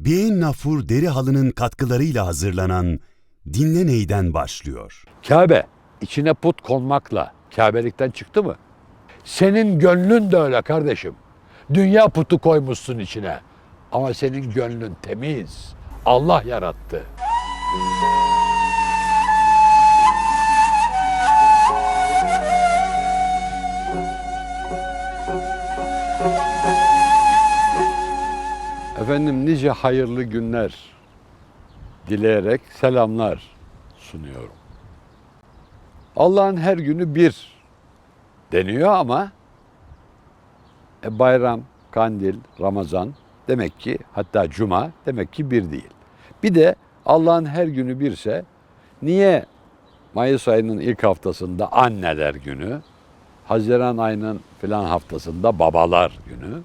Beyin Nafur deri halının katkılarıyla hazırlanan Dinle Ney'den başlıyor. Kabe içine put konmakla Kabelikten çıktı mı? Senin gönlün de öyle kardeşim. Dünya putu koymuşsun içine. Ama senin gönlün temiz. Allah yarattı. Efendim nice hayırlı günler dileyerek selamlar sunuyorum. Allah'ın her günü bir deniyor ama e, bayram, kandil, Ramazan demek ki hatta cuma demek ki bir değil. Bir de Allah'ın her günü birse niye Mayıs ayının ilk haftasında anneler günü, Haziran ayının filan haftasında babalar günü?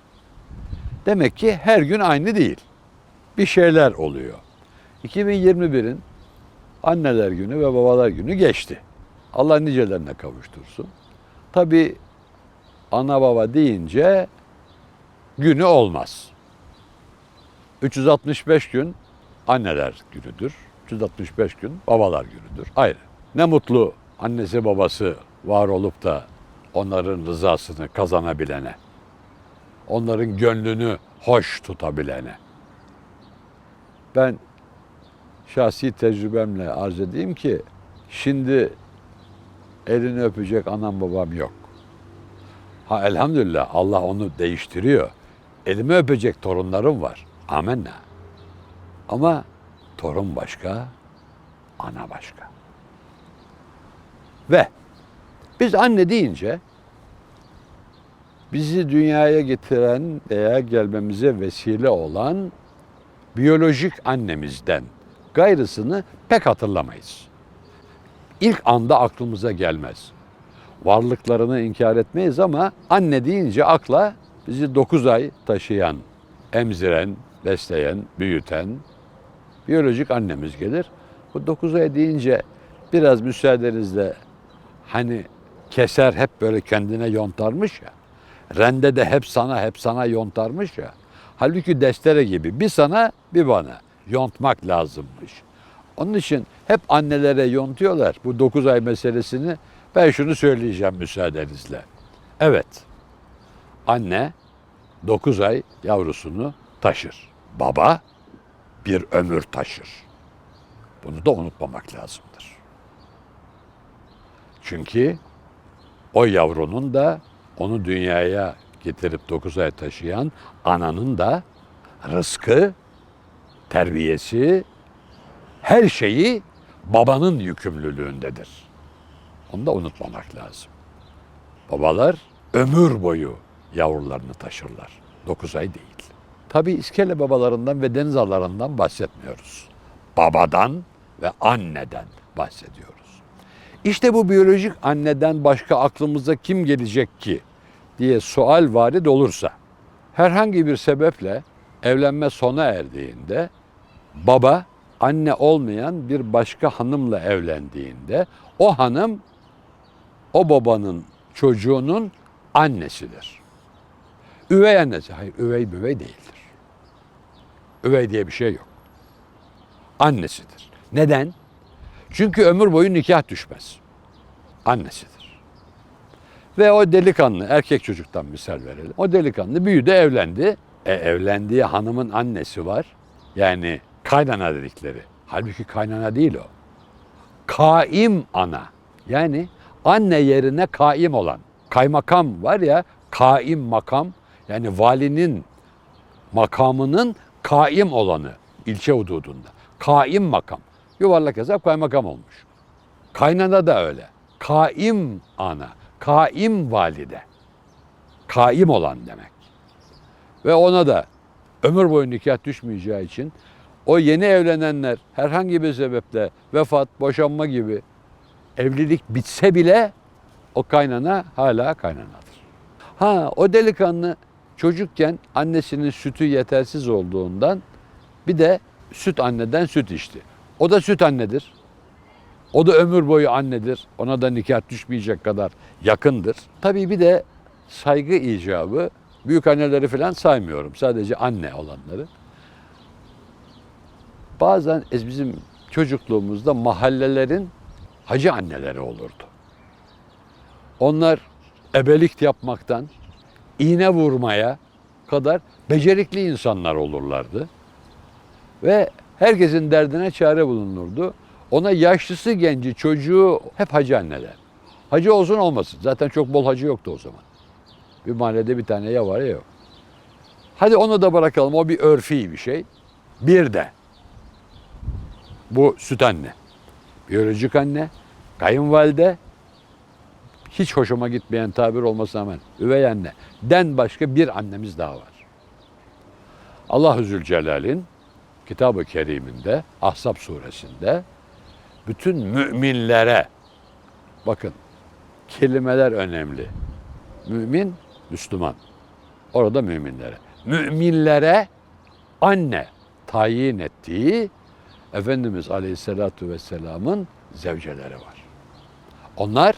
Demek ki her gün aynı değil. Bir şeyler oluyor. 2021'in anneler günü ve babalar günü geçti. Allah nicelerine kavuştursun. Tabi ana baba deyince günü olmaz. 365 gün anneler günüdür. 365 gün babalar günüdür. Ayrı. Ne mutlu annesi babası var olup da onların rızasını kazanabilene. Onların gönlünü hoş tutabilene. Ben şahsi tecrübemle arz edeyim ki şimdi elini öpecek anam babam yok. Ha elhamdülillah Allah onu değiştiriyor. Elimi öpecek torunlarım var. Amenna. Ama torun başka, ana başka. Ve biz anne deyince bizi dünyaya getiren veya gelmemize vesile olan biyolojik annemizden gayrısını pek hatırlamayız. İlk anda aklımıza gelmez. Varlıklarını inkar etmeyiz ama anne deyince akla bizi 9 ay taşıyan, emziren, besleyen, büyüten biyolojik annemiz gelir. Bu 9 ay deyince biraz müsaadenizle hani keser hep böyle kendine yontarmış ya. Rende de hep sana hep sana yontarmış ya. Halbuki destere gibi bir sana bir bana yontmak lazımmış. Onun için hep annelere yontuyorlar bu 9 ay meselesini. Ben şunu söyleyeceğim müsaadenizle. Evet, anne 9 ay yavrusunu taşır. Baba bir ömür taşır. Bunu da unutmamak lazımdır. Çünkü o yavrunun da onu dünyaya getirip 9 ay taşıyan ananın da rızkı, terbiyesi, her şeyi babanın yükümlülüğündedir. Onu da unutmamak lazım. Babalar ömür boyu yavrularını taşırlar. 9 ay değil. Tabi iskele babalarından ve deniz analarından bahsetmiyoruz. Babadan ve anneden bahsediyoruz. İşte bu biyolojik anneden başka aklımıza kim gelecek ki diye sual varid olursa herhangi bir sebeple evlenme sona erdiğinde baba anne olmayan bir başka hanımla evlendiğinde o hanım o babanın çocuğunun annesidir. Üvey annesi. Hayır üvey büvey değildir. Üvey diye bir şey yok. Annesidir. Neden? Çünkü ömür boyu nikah düşmez. Annesidir. Ve o delikanlı, erkek çocuktan misal verelim. O delikanlı büyüdü, evlendi. E, evlendiği hanımın annesi var. Yani kaynana dedikleri. Halbuki kaynana değil o. Kaim ana. Yani anne yerine kaim olan. Kaymakam var ya, kaim makam. Yani valinin makamının kaim olanı ilçe hududunda. Kaim makam. Yuvarlak hesap kaymakam olmuş. Kaynana da öyle. Kaim ana, kaim valide. Kaim olan demek. Ve ona da ömür boyu nikah düşmeyeceği için o yeni evlenenler herhangi bir sebeple vefat, boşanma gibi evlilik bitse bile o kaynana hala kaynanadır. Ha o delikanlı çocukken annesinin sütü yetersiz olduğundan bir de süt anneden süt içti. O da süt annedir. O da ömür boyu annedir. Ona da nikah düşmeyecek kadar yakındır. Tabii bir de saygı icabı büyük anneleri falan saymıyorum. Sadece anne olanları. Bazen e, bizim çocukluğumuzda mahallelerin hacı anneleri olurdu. Onlar ebelik yapmaktan iğne vurmaya kadar becerikli insanlar olurlardı. Ve herkesin derdine çare bulunurdu. Ona yaşlısı genci çocuğu hep hacı anneler. Hacı olsun olmasın. Zaten çok bol hacı yoktu o zaman. Bir mahallede bir tane ya var ya yok. Hadi onu da bırakalım. O bir örfi bir şey. Bir de bu süt anne, biyolojik anne, kayınvalide, hiç hoşuma gitmeyen tabir olmasına rağmen üvey anne den başka bir annemiz daha var. Allah-u Zülcelal'in Kitab-ı Kerim'inde, Ahzab suresinde bütün müminlere bakın kelimeler önemli. Mümin, Müslüman. Orada müminlere. Müminlere anne tayin ettiği Efendimiz Aleyhisselatü Vesselam'ın zevceleri var. Onlar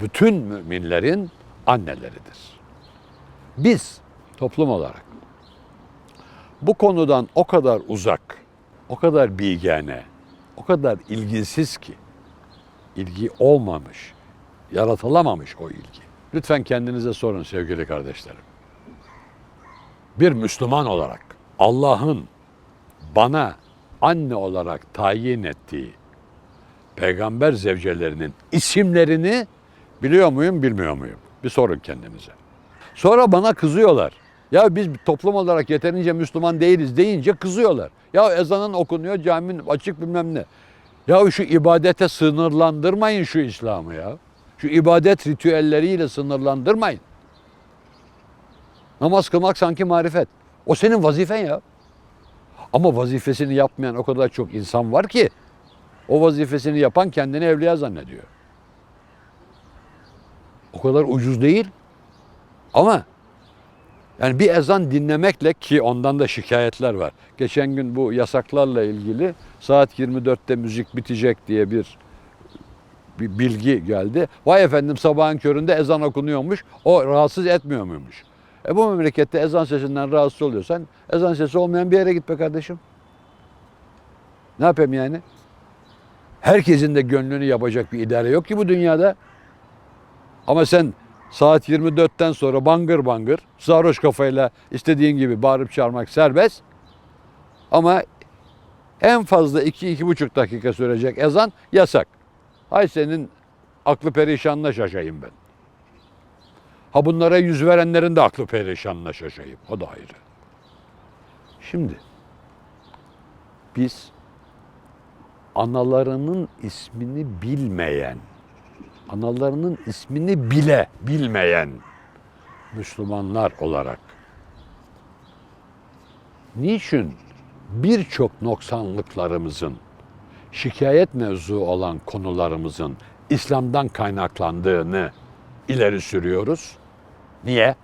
bütün müminlerin anneleridir. Biz toplum olarak bu konudan o kadar uzak, o kadar bilgene, o kadar ilgisiz ki, ilgi olmamış, yaratılamamış o ilgi. Lütfen kendinize sorun sevgili kardeşlerim. Bir Müslüman olarak Allah'ın bana anne olarak tayin ettiği peygamber zevcelerinin isimlerini biliyor muyum, bilmiyor muyum? Bir sorun kendinize. Sonra bana kızıyorlar. Ya biz toplum olarak yeterince Müslüman değiliz deyince kızıyorlar. Ya ezanın okunuyor, caminin açık bilmem ne. Ya şu ibadete sınırlandırmayın şu İslam'ı ya. Şu ibadet ritüelleriyle sınırlandırmayın. Namaz kılmak sanki marifet. O senin vazifen ya. Ama vazifesini yapmayan o kadar çok insan var ki o vazifesini yapan kendini evliya zannediyor. O kadar ucuz değil. Ama yani bir ezan dinlemekle ki ondan da şikayetler var. Geçen gün bu yasaklarla ilgili saat 24'te müzik bitecek diye bir bir bilgi geldi. Vay efendim sabahın köründe ezan okunuyormuş. O rahatsız etmiyor muymuş? E bu memlekette ezan sesinden rahatsız oluyorsan ezan sesi olmayan bir yere git be kardeşim. Ne yapayım yani? Herkesin de gönlünü yapacak bir idare yok ki bu dünyada. Ama sen saat 24'ten sonra bangır bangır sarhoş kafayla istediğin gibi bağırıp çağırmak serbest. Ama en fazla 2-2,5 dakika sürecek ezan yasak. Hay senin aklı perişanla şaşayım ben. Ha bunlara yüz verenlerin de aklı perişanla şaşayım. O da ayrı. Şimdi biz analarının ismini bilmeyen, analarının ismini bile bilmeyen Müslümanlar olarak niçin birçok noksanlıklarımızın şikayet mevzu olan konularımızın İslam'dan kaynaklandığını ileri sürüyoruz? Niye?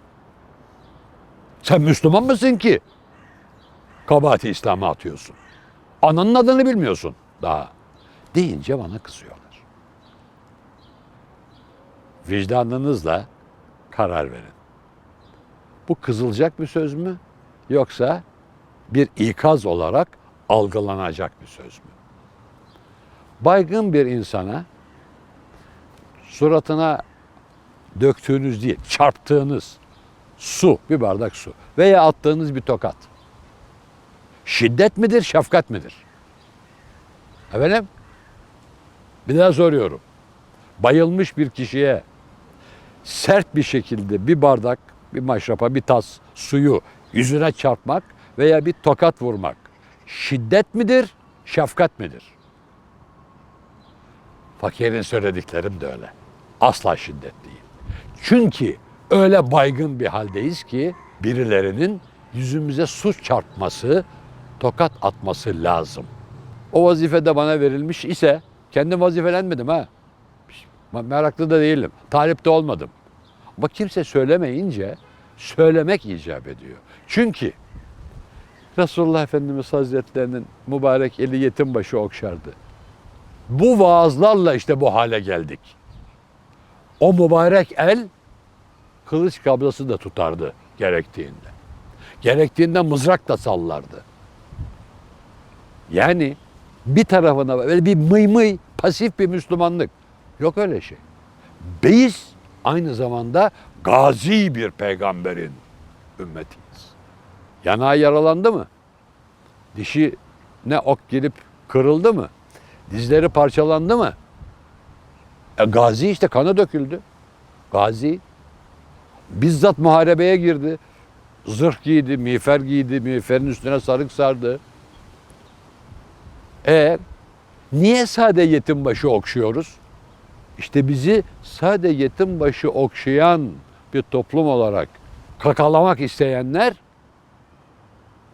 Sen Müslüman mısın ki? Kabahati İslam'a atıyorsun. Ananın adını bilmiyorsun daha. Deyince bana kızıyorlar. Vicdanınızla karar verin. Bu kızılacak bir söz mü? Yoksa bir ikaz olarak algılanacak bir söz mü? Baygın bir insana suratına döktüğünüz değil, çarptığınız su, bir bardak su veya attığınız bir tokat. Şiddet midir, şefkat midir? Efendim? Bir daha soruyorum. Bayılmış bir kişiye sert bir şekilde bir bardak, bir maşrapa, bir tas suyu yüzüne çarpmak veya bir tokat vurmak şiddet midir, şefkat midir? Fakirin söylediklerim de öyle. Asla şiddet değil. Çünkü öyle baygın bir haldeyiz ki birilerinin yüzümüze su çarpması, tokat atması lazım. O vazifede bana verilmiş ise kendim vazifelenmedim ha. Meraklı da değilim. Talip de olmadım. Ama kimse söylemeyince söylemek icap ediyor. Çünkü Resulullah Efendimiz Hazretlerinin mübarek eli yetim başı okşardı. Bu vaazlarla işte bu hale geldik. O mübarek el kılıç kablası da tutardı gerektiğinde. Gerektiğinde mızrak da sallardı. Yani bir tarafına böyle bir mıy mıy pasif bir Müslümanlık. Yok öyle şey. Biz aynı zamanda gazi bir peygamberin ümmetiyiz. Yanağı yaralandı mı? Dişi ne ok girip kırıldı mı? Dizleri parçalandı mı? E, gazi işte kanı döküldü. Gazi. Bizzat muharebeye girdi. Zırh giydi, miğfer giydi, miğferin üstüne sarık sardı. E niye sade yetim başı okşuyoruz? İşte bizi sade yetim başı okşayan bir toplum olarak kakalamak isteyenler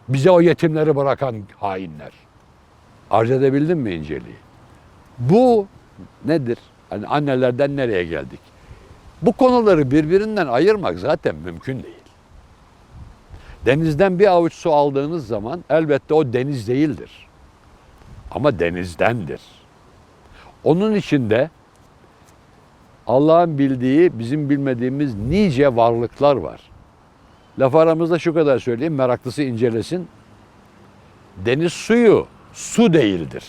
bize o yetimleri bırakan hainler. Arz edebildim mi inceliği? Bu nedir? Hani annelerden nereye geldik? Bu konuları birbirinden ayırmak zaten mümkün değil. Denizden bir avuç su aldığınız zaman elbette o deniz değildir. Ama denizdendir. Onun içinde Allah'ın bildiği, bizim bilmediğimiz nice varlıklar var. Laf aramızda şu kadar söyleyeyim, meraklısı incelesin. Deniz suyu su değildir.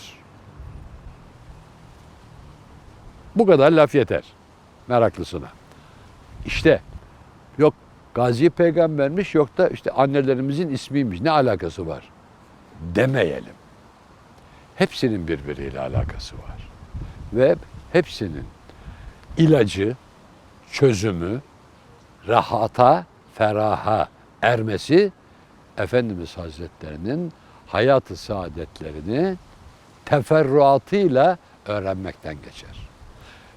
Bu kadar laf yeter meraklısına. İşte yok Gazi peygambermiş yok da işte annelerimizin ismiymiş. Ne alakası var? Demeyelim. Hepsinin birbiriyle alakası var. Ve hepsinin ilacı, çözümü, rahata, feraha ermesi Efendimiz Hazretlerinin hayatı saadetlerini teferruatıyla öğrenmekten geçer.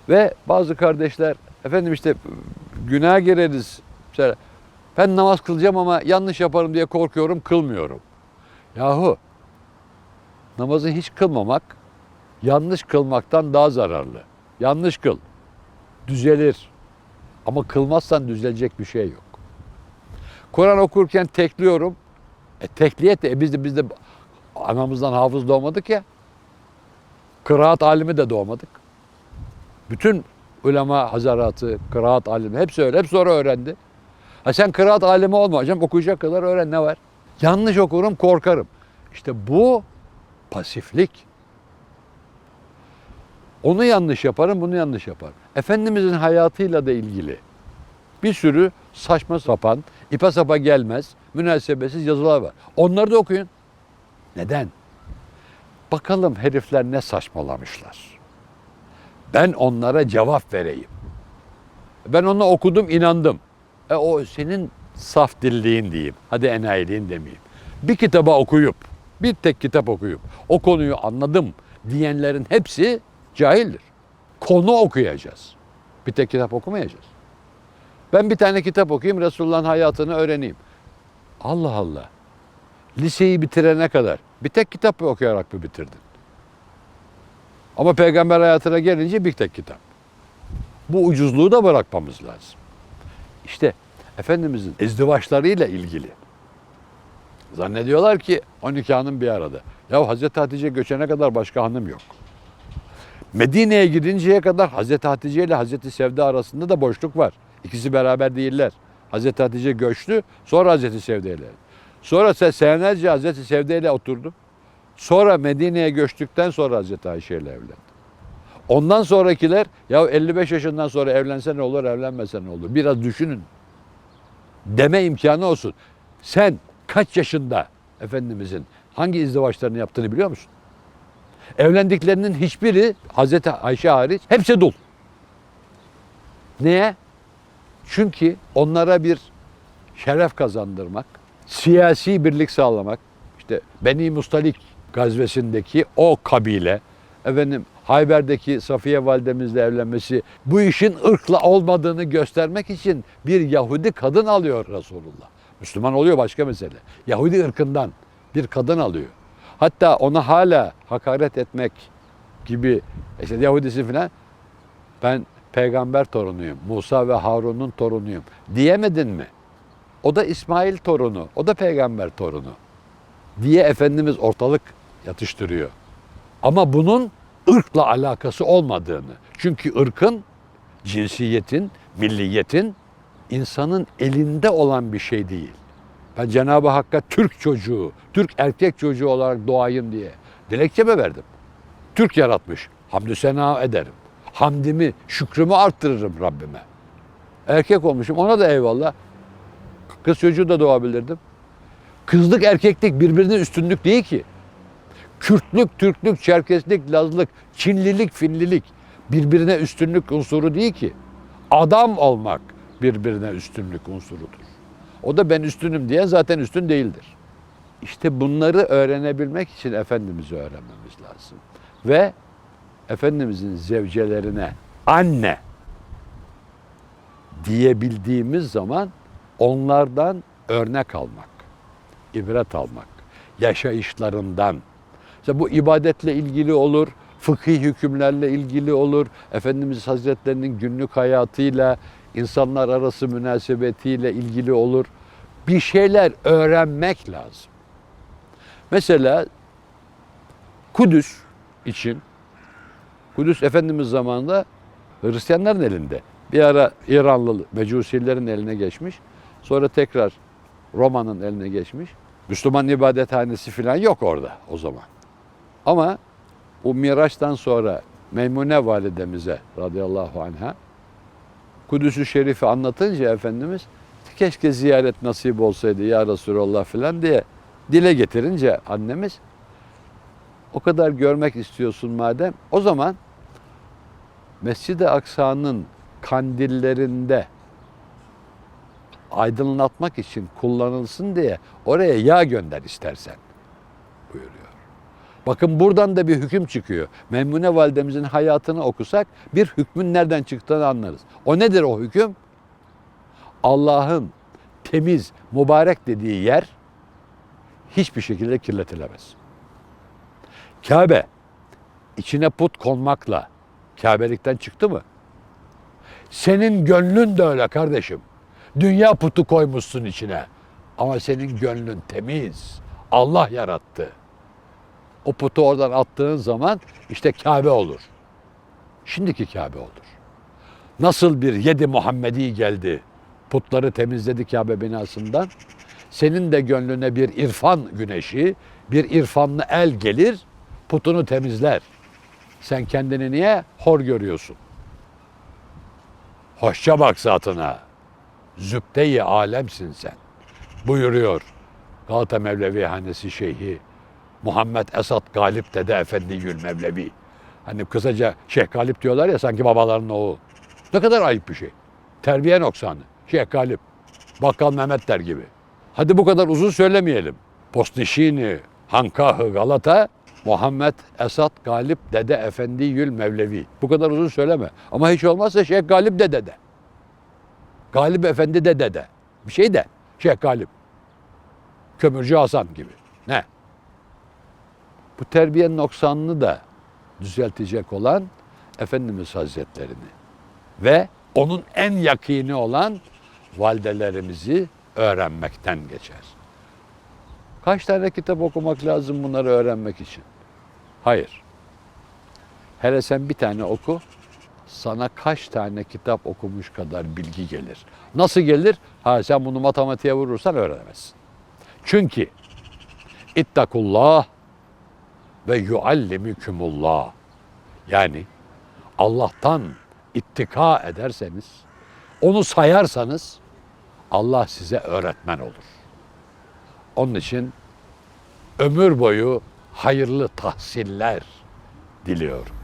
Ve bazı kardeşler efendim işte günah gireriz. Mesela ben namaz kılacağım ama yanlış yaparım diye korkuyorum, kılmıyorum. Yahu namazı hiç kılmamak yanlış kılmaktan daha zararlı. Yanlış kıl. Düzelir. Ama kılmazsan düzelecek bir şey yok. Kur'an okurken tekliyorum. E tekliyet de e biz de biz de anamızdan hafız doğmadık ya. Kıraat alimi de doğmadık. Bütün ulema hazaratı, kıraat alimi hepsi öyle. Hep sonra öğrendi. Ha sen kıraat alimi olma hocam okuyacak kadar öğren ne var? Yanlış okurum korkarım. İşte bu pasiflik. Onu yanlış yaparım, bunu yanlış yaparım. Efendimizin hayatıyla da ilgili bir sürü saçma sapan, ipe sapa gelmez, münasebesiz yazılar var. Onları da okuyun. Neden? Bakalım herifler ne saçmalamışlar. Ben onlara cevap vereyim. Ben onu okudum, inandım. E o senin saf dilliğin diyeyim. Hadi enayiliğin demeyeyim. Bir kitaba okuyup, bir tek kitap okuyup o konuyu anladım diyenlerin hepsi cahildir. Konu okuyacağız. Bir tek kitap okumayacağız. Ben bir tane kitap okuyayım, Resulullah'ın hayatını öğreneyim. Allah Allah. Liseyi bitirene kadar bir tek kitap okuyarak mı bitirdin? Ama peygamber hayatına gelince bir tek kitap. Bu ucuzluğu da bırakmamız lazım. İşte Efendimizin izdivaçlarıyla ilgili. Zannediyorlar ki 12 hanım bir arada. Ya Hazreti Hatice göçene kadar başka hanım yok. Medine'ye gidinceye kadar Hazreti Hatice ile Hazreti Sevda arasında da boşluk var. İkisi beraber değiller. Hazreti Hatice göçtü, sonra Hazreti Sevda ile. Sonra se- senelerce Hazreti Sevda ile oturdu. Sonra Medine'ye göçtükten sonra Hazreti Ayşe ile evlendi. Ondan sonrakiler ya 55 yaşından sonra evlense ne olur, evlenmese ne olur? Biraz düşünün. Deme imkanı olsun. Sen kaç yaşında Efendimizin hangi izdivaçlarını yaptığını biliyor musun? Evlendiklerinin hiçbiri Hazreti Ayşe hariç hepsi dul. Niye? Çünkü onlara bir şeref kazandırmak, siyasi birlik sağlamak, işte Beni Mustalik gazvesindeki o kabile, efendim Hayber'deki Safiye validemizle evlenmesi bu işin ırkla olmadığını göstermek için bir Yahudi kadın alıyor Resulullah. Müslüman oluyor başka mesele. Yahudi ırkından bir kadın alıyor. Hatta ona hala hakaret etmek gibi işte Yahudisi falan ben peygamber torunuyum. Musa ve Harun'un torunuyum. Diyemedin mi? O da İsmail torunu. O da peygamber torunu. Diye Efendimiz ortalık yatıştırıyor. Ama bunun ırkla alakası olmadığını. Çünkü ırkın, cinsiyetin, milliyetin insanın elinde olan bir şey değil. Ben Cenab-ı Hakk'a Türk çocuğu, Türk erkek çocuğu olarak doğayım diye Dilekçeme verdim. Türk yaratmış. Hamdü sena ederim. Hamdimi, şükrümü arttırırım Rabbime. Erkek olmuşum ona da eyvallah. Kız çocuğu da doğabilirdim. Kızlık erkeklik birbirine üstünlük değil ki. Kürtlük, Türklük, Çerkeslik, Lazlık, Çinlilik, Finlilik birbirine üstünlük unsuru değil ki. Adam olmak birbirine üstünlük unsurudur. O da ben üstünüm diye zaten üstün değildir. İşte bunları öğrenebilmek için Efendimiz'i öğrenmemiz lazım. Ve Efendimizin zevcelerine anne diyebildiğimiz zaman onlardan örnek almak, ibret almak, yaşayışlarından. İşte bu ibadetle ilgili olur, fıkhi hükümlerle ilgili olur, Efendimiz Hazretlerinin günlük hayatıyla, insanlar arası münasebetiyle ilgili olur. Bir şeyler öğrenmek lazım. Mesela Kudüs için Kudüs Efendimiz zamanında Hristiyanların elinde. Bir ara İranlı Mecusilerin eline geçmiş. Sonra tekrar Roma'nın eline geçmiş. Müslüman ibadethanesi falan yok orada o zaman. Ama bu Miraç'tan sonra Meymune validemize radıyallahu anha Kudüs-ü Şerif'i anlatınca Efendimiz keşke ziyaret nasip olsaydı ya Resulallah falan diye dile getirince annemiz o kadar görmek istiyorsun madem o zaman Mescid-i Aksa'nın kandillerinde aydınlatmak için kullanılsın diye oraya yağ gönder istersen buyuruyor. Bakın buradan da bir hüküm çıkıyor. Memnune validemizin hayatını okusak bir hükmün nereden çıktığını anlarız. O nedir o hüküm? Allah'ın temiz, mübarek dediği yer hiçbir şekilde kirletilemez. Kabe içine put konmakla Kabe'likten çıktı mı? Senin gönlün de öyle kardeşim. Dünya putu koymuşsun içine. Ama senin gönlün temiz. Allah yarattı. O putu oradan attığın zaman işte Kabe olur. Şimdiki Kabe olur. Nasıl bir yedi Muhammedi geldi, putları temizledi Kabe binasından. Senin de gönlüne bir irfan güneşi, bir irfanlı el gelir, putunu temizler. Sen kendini niye hor görüyorsun? Hoşça bak zatına. Zübde-i alemsin sen. Buyuruyor Galata Mevlevi Hanesi Şeyhi Muhammed Esat Galip Dede Efendi Gül Mevlevi. Hani kısaca Şeyh Galip diyorlar ya sanki babalarının oğlu. Ne kadar ayıp bir şey. Terbiye noksanı. Şeyh Galip. Bakkal Mehmet der gibi. Hadi bu kadar uzun söylemeyelim. Postnişini Hankahı Galata Muhammed Esat Galip Dede Efendi Yül Mevlevi. Bu kadar uzun söyleme. Ama hiç olmazsa Şeyh Galip de dede. Galip Efendi de dede. Bir şey de. Şeyh Galip. Kömürcü Hasan gibi. Ne? Bu terbiyenin noksanını da düzeltecek olan Efendimiz Hazretlerini ve onun en yakini olan validelerimizi öğrenmekten geçer. Kaç tane kitap okumak lazım bunları öğrenmek için? Hayır. Hele sen bir tane oku, sana kaç tane kitap okumuş kadar bilgi gelir. Nasıl gelir? Ha sen bunu matematiğe vurursan öğrenemezsin. Çünkü ittakullah ve yuallimükumullah. Yani Allah'tan ittika ederseniz, onu sayarsanız Allah size öğretmen olur. Onun için ömür boyu hayırlı tahsiller diliyorum.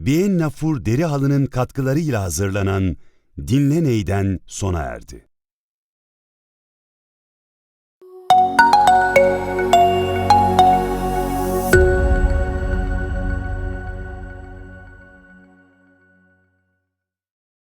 Bien Nafur deri halının katkılarıyla hazırlanan Dinle Ney'den sona erdi.